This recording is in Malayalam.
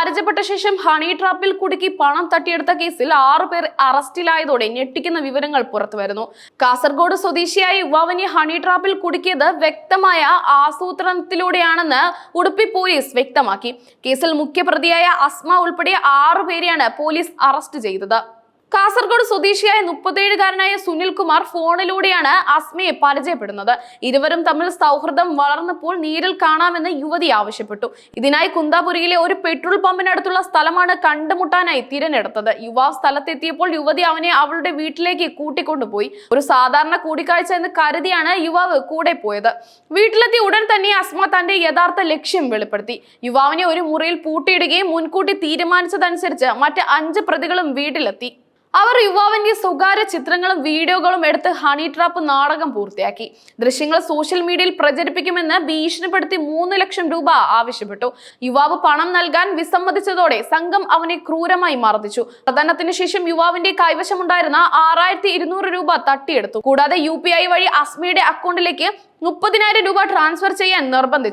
പരിചയപ്പെട്ട ശേഷം ഹണി ട്രാപ്പിൽ കുടുക്കി പണം തട്ടിയെടുത്ത കേസിൽ ആറു പേർ അറസ്റ്റിലായതോടെ ഞെട്ടിക്കുന്ന വിവരങ്ങൾ പുറത്തുവരുന്നു. കാസർഗോഡ് സ്വദേശിയായ യുവാവിനെ ഹണി ട്രാപ്പിൽ കുടുക്കിയത് വ്യക്തമായ ആസൂത്രണത്തിലൂടെയാണെന്ന് ഉടുപ്പി പോലീസ് വ്യക്തമാക്കി. കേസിൽ മുഖ്യപ്രതിയായ അസ്മ ഉൾപ്പെടെ ആറു പേരെയാണ് പോലീസ് അറസ്റ്റ് ചെയ്തത്. കാസർഗോഡ് സ്വദേശിയായ മുപ്പത്തേഴുകാരനായ സുനിൽ കുമാർ ഫോണിലൂടെയാണ് അസ്മയെ പരിചയപ്പെടുന്നത്. ഇരുവരും തമ്മിൽ സൗഹൃദം വളർന്നപ്പോൾ നേരിൽ കാണാമെന്ന് യുവതി ആവശ്യപ്പെട്ടു. ഇതിനായി കുന്താപുരിയിലെ ഒരു പെട്രോൾ പമ്പിനടുത്തുള്ള സ്ഥലമാണ് കണ്ടുമുട്ടാനായി തിരഞ്ഞെടുത്തത്. യുവാവ് സ്ഥലത്തെത്തിയപ്പോൾ യുവതി അവനെ അവളുടെ വീട്ടിലേക്ക് കൂട്ടിക്കൊണ്ടുപോയി. ഒരു സാധാരണ കൂടിക്കാഴ്ച എന്ന് കരുതിയാണ് യുവാവ് കൂടെ പോയത്. വീട്ടിലെത്തി ഉടൻ തന്നെ അസ്മ തന്റെ യഥാർത്ഥ ലക്ഷ്യം വെളിപ്പെടുത്തി. യുവാവിനെ ഒരു മുറിയിൽ പൂട്ടിയിടുകയും മുൻകൂട്ടി തീരുമാനിച്ചതനുസരിച്ച് മറ്റ് അഞ്ച് പ്രതികളും വീട്ടിലെത്തി. അവർ യുവാവിന്റെ സ്വകാര്യ ചിത്രങ്ങളും വീഡിയോകളും എടുത്ത് ഹണി ട്രാപ്പ് നാടകം പൂർത്തിയാക്കി. ദൃശ്യങ്ങൾ സോഷ്യൽ മീഡിയയിൽ പ്രചരിപ്പിക്കുമെന്ന് ഭീഷണിപ്പെടുത്തി മൂന്ന് ലക്ഷം രൂപ ആവശ്യപ്പെട്ടു. യുവാവ് പണം നൽകാൻ വിസമ്മതിച്ചതോടെ സംഘം അവനെ ക്രൂരമായി മർദ്ദിച്ചു. പ്രധാനത്തിന് ശേഷം യുവാവിന്റെ കൈവശമുണ്ടായിരുന്ന ആറായിരത്തി ഇരുന്നൂറ് രൂപ തട്ടിയെടുത്തു. കൂടാതെ യു വഴി അസ്മിയുടെ അക്കൗണ്ടിലേക്ക് മുപ്പതിനായിരം രൂപ ട്രാൻസ്ഫർ ചെയ്യാൻ നിർബന്ധിച്ചു.